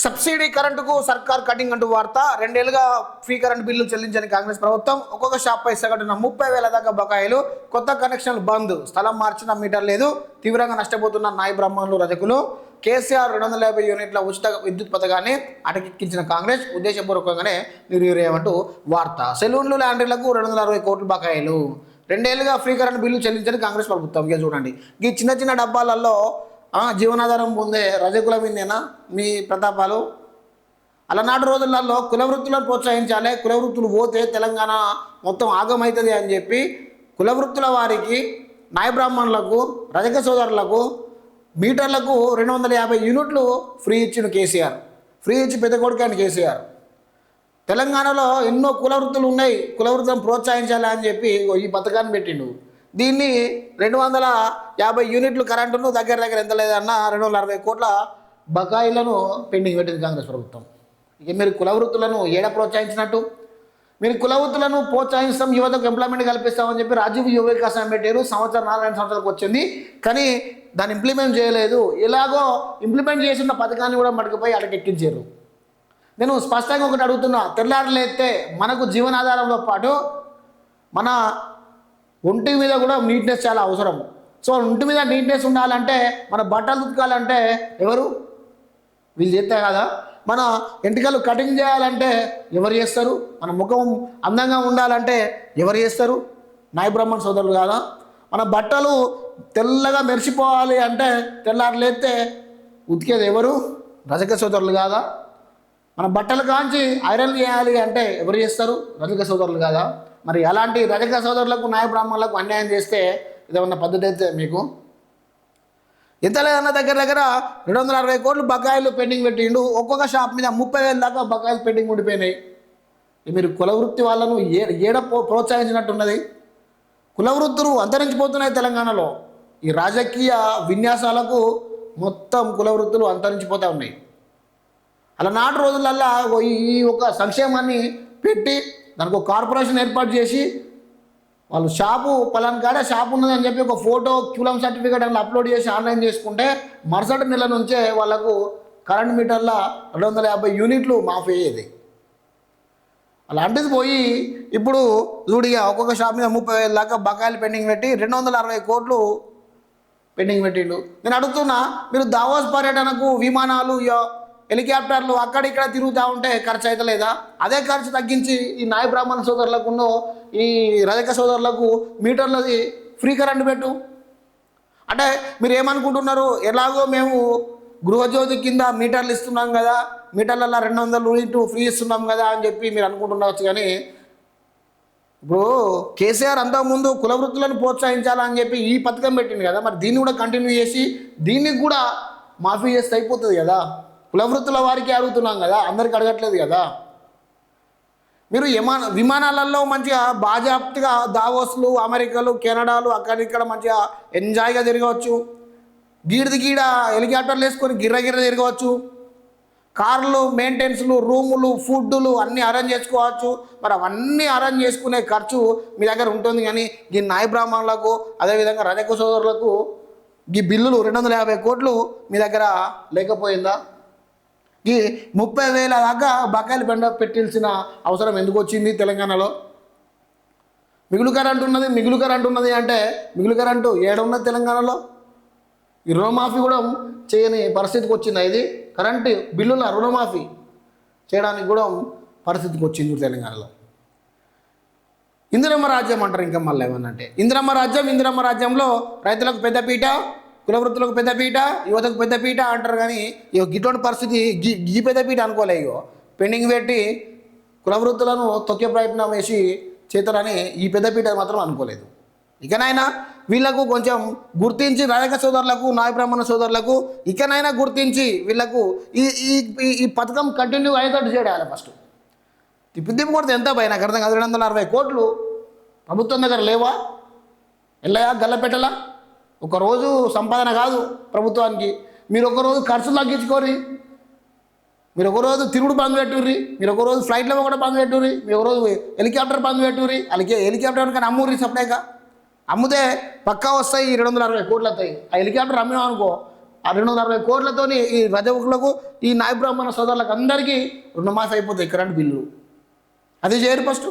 Subsidy కరెంటుకు సర్కార్ cutting అంటూ వార్త. రెండేళ్ళుగా ఫ్రీ కరెంట్ బిల్లు చెల్లించని కాంగ్రెస్ ప్రభుత్వం. ఒక్కొక్క షాప్పై సగటున ముప్పై వేల దాకా బకాయిలు. కొత్త కనెక్షన్లు బంద్. స్థలం మార్చిన మీటర్ లేదు. తీవ్రంగా నష్టపోతున్న నాయ బ్రహ్మణులు రజకులు. కేసీఆర్ రెండు వందల యాభై యూనిట్ల ఉచిత విద్యుత్ పథకాన్ని అటకెక్కించిన కాంగ్రెస్ ఉద్దేశపూర్వకంగానే నిర్వీర్యమంటూ వార్త. సెలూన్లు ల్యాండరీలకు రెండు వందల అరవై కోట్ల బకాయిలు. రెండేళ్ళుగా ఫ్రీ కరెంట్ బిల్లు చెల్లించని కాంగ్రెస్ ప్రభుత్వం. ఇక చూడండి. ఈ చిన్న చిన్న డబ్బాలలో జీవనాధారం పొందే రజకుల మీదేనా? మీ ప్రతాపాలు? అలనాటి రోజులలో కులవృత్తులను ప్రోత్సహించాలి కులవృత్తులు పోతే తెలంగాణ మొత్తం ఆగమవుతుంది అని చెప్పి కులవృత్తుల వారికి నాయబ్రాహ్మణులకు రజక సోదరులకు మీటర్లకు రెండు వందల యాభై యూనిట్లు ఫ్రీ ఇచ్చిన కేసీఆర్. ఫ్రీ ఇచ్చి పెద్ద కొడుకు కేసీఆర్. తెలంగాణలో ఎన్నో కులవృత్తులు ఉన్నాయి కులవృత్తులను ప్రోత్సహించాలి అని చెప్పి ఈ పథకాన్ని పెట్టిండు. దీన్ని రెండు వందల యాభై యూనిట్లు కరెంటును దగ్గర దగ్గర ఎంత లేదన్నా రెండు వందల అరవై కోట్ల బకాయిలను పెండింగ్ పెట్టింది కాంగ్రెస్ ప్రభుత్వం. ఇక మీరు కుల వృత్తులను ఏడ ప్రోత్సహించినట్టు? మీరు కుల వృత్తులను ప్రోత్సహిస్తాం యువతకు ఎంప్లాయ్మెంట్ కల్పిస్తామని చెప్పి రాజీవ్ యువ వికాసం పెట్టారు. సంవత్సరం నాలుగు సంవత్సరాలకు వచ్చింది. కానీ దాన్ని ఇంప్లిమెంట్ చేయలేదు. ఎలాగో ఇంప్లిమెంట్ చేసిన పథకాన్ని కూడా మటుకుపోయి అడకెక్కించారు నేను స్పష్టంగా ఒకటి అడుగుతున్నా. తెల్లారలేస్తే మనకు జీవనాధారంతో పాటు మన ఒంటి మీద కూడా నీట్నెస్ చాలా అవసరం. సో ఒంటి మీద నీట్నెస్ ఉండాలంటే మన బట్టలు ఉతకాలంటే ఎవరు? వీళ్ళు చేస్తే కదా? మన ఎంటికలు కటింగ్ చేయాలంటే ఎవరు చేస్తారు? మన ముఖం అందంగా ఉండాలంటే ఎవరు చేస్తారు? నాయబ్రహ్మణ సోదరులు కాదా? మన బట్టలు తెల్లగా మెరిసిపోవాలి అంటే తెల్లారలేస్తే ఉతికేది ఎవరు? రజక సోదరులు కాదా? మన బట్టలు కాంచి ఐరన్ చేయాలి అంటే ఎవరు చేస్తారు? రజక సోదరులు కాదా? మరి అలాంటి రజక సోదరులకు నాయ బ్రాహ్మణులకు అన్యాయం చేస్తే ఇదేమన్నా పద్ధతి అయితే మీకు? ఎంత లేదన్న దగ్గర దగ్గర రెండు వందల అరవై కోట్లు బకాయిలు పెండింగ్ పెట్టిండు. ఒక్కొక్క షాప్ మీద ముప్పై వేల దాకా బకాయిలు పెండింగ్ ఉండిపోయినాయి. మీరు కుల వృత్తి వాళ్ళను ఏ ఏడ ప్రోత్సహించినట్టున్నది? కులవృత్తులు అంతరించిపోతున్నాయి తెలంగాణలో. ఈ రాజకీయ విన్యాసాలకు మొత్తం కులవృత్తులు అంతరించిపోతూ ఉన్నాయి. అలా నాటి రోజులల్లా ఈ ఈ ఒక సంక్షేమాన్ని పెట్టి దానికి ఒక కార్పొరేషన్ ఏర్పాటు చేసి వాళ్ళు షాపు పలాన్ కాడ షాప్ ఉన్నదని చెప్పి ఒక ఫోటో క్యూలం సర్టిఫికేట్ అని అప్లోడ్ చేసి ఆన్లైన్ చేసుకుంటే మరుసటి నెల నుంచే వాళ్ళకు కరెంట్ మీటర్ల రెండు వందల యాభై యూనిట్లు మాఫీ అయ్యేది. అలాంటిది పోయి ఇప్పుడు చూడిగా ఒక్కొక్క షాప్ మీద ముప్పై వేల దాకా బకాయిలు పెండింగ్ పెట్టి రెండు వందల అరవై కోట్లు పెండింగ్ పెట్టిండు. నేను అడుగుతున్నా మీరు దావోస్ పర్యటనకు విమానాలు హెలికాప్టర్లు అక్కడిక్కడ తిరుగుతూ ఉంటే ఖర్చు అవుతలేదా అదే ఖర్చు తగ్గించి ఈ నాయ బ్రాహ్మణ సోదరులకు ఈ రజక సోదరులకు మీటర్లది ఫ్రీ కరెంట్ పెట్టు. అంటే మీరు ఏమనుకుంటున్నారు ఎలాగో మేము గృహజ్యోతి కింద మీటర్లు ఇస్తున్నాం కదా మీటర్లలో రెండు వందల యూనిట్ ఫ్రీ ఇస్తున్నాం కదా అని చెప్పి మీరు అనుకుంటుండవచ్చు కానీ ఇప్పుడు కేసీఆర్ అంతకుముందు కుల వృత్తులను ప్రోత్సహించాలని చెప్పి ఈ పథకం పెట్టింది కదా మరి దీన్ని కూడా కంటిన్యూ చేసి దీనికి కూడా మాఫీ చేస్తే అయిపోతుంది కదా? కులవృత్తుల వారికి అడుగుతున్నాం కదా అందరికి అడగట్లేదు కదా? మీరు విమాన విమానాలలో మంచిగా బాజాప్తిగా దావోస్లు అమెరికాలు కెనడాలు అక్కడిక్కడ మంచిగా ఎంజాయ్గా తిరగవచ్చు. గీడిది గీడ హెలికాప్టర్లు వేసుకొని గిర్ర గిర్ర తిరగవచ్చు. కార్లు మెయింటెనెన్స్లు రూములు ఫుడ్లు అన్నీ అరేంజ్ చేసుకోవచ్చు. మరి అవన్నీ అరేంజ్ చేసుకునే ఖర్చు మీ దగ్గర ఉంటుంది కానీ ఈ నాయ బ్రాహ్మణులకు అదేవిధంగా రజక సోదరులకు ఈ బిల్లులు రెండు వందల యాభై కోట్లు మీ దగ్గర లేకపోయిందా? ఈ ముప్పై వేల దాకా బకాయిలు పెండ పెట్టాల్సిన అవసరం ఎందుకు వచ్చింది తెలంగాణలో? మిగులు కరెంట్ ఉన్నది మిగులు కరెంట్ ఉన్నది అంటే మిగులు కరెంటు ఏడున్నది తెలంగాణలో? ఈ రుణమాఫీ కూడా చేయని పరిస్థితికి వచ్చింది ఇది? కరెంటు బిల్లుల రుణమాఫీ చేయడానికి కూడా పరిస్థితికి వచ్చింది తెలంగాణలో. ఇందిరమ్మ రాజ్యం అంటారు ఇంకా మళ్ళీ ఏమన్నంటే. ఇందిరమ్మ రాజ్యం ఇందిరమ్మ రాజ్యంలో రైతులకు పెద్దపీట కులవృత్తులకు పెద్దపీట యువతకు పెద్దపీట అంటారు కానీ ఇగో గిటువంటి పరిస్థితి గీ గీ పెద్దపీట అనుకోలే ఇగో. పెండింగ్ పెట్టి కులవృత్తులను తొక్కే ప్రయత్నం వేసి చేతారని ఈ పెద్దపీట మాత్రం అనుకోలేదు. ఇకనైనా వీళ్ళకు కొంచెం గుర్తించి నాయక సోదరులకు నాయ బ్రాహ్మణ సోదరులకు ఇకనైనా గుర్తించి వీళ్ళకు ఈ ఈ ఈ- పథకం కంటిన్యూ అయ్యేటట్టు చేయాలి ఫస్ట్ తిప్పి కొడితే ఎంత భయ? నాకు అర్థం కాదు. రెండు వందల అరవై కోట్లు ప్రభుత్వం దగ్గర లేవా? ఎల్లయా? గల్లపెట్టలా? ఒకరోజు సంపాదన కాదు ప్రభుత్వానికి. మీరు ఒక రోజు ఖర్చులు తగ్గించుకోరి మీరు ఒకరోజు తిరుగుడు బంద్ పెట్టుర్రి మీరు ఒక రోజు ఫ్లైట్లో కూడా బంద్ పెట్టుర్రి మీరు ఒకరోజు హెలికాప్టర్ బంద్ పెట్టుర్రి అలాగే హెలికాప్టర్ కానీ అమ్ముర్రి సప్లైగా అమ్ముతే పక్కా వస్తాయి ఈ రెండు వందల అరవై కోట్లు వస్తాయి ఆ హెలికాప్టర్ అమ్మినాం అనుకో ఆ రెండు వందల అరవై కోట్లతోని ఈ రజకులకు ఈ నాయ బ్రాహ్మణ సోదరులకు అందరికీ రుణమాఫీ అయిపోతాయి కరెంట్ బిల్లు అది చేయరు ఫస్ట్.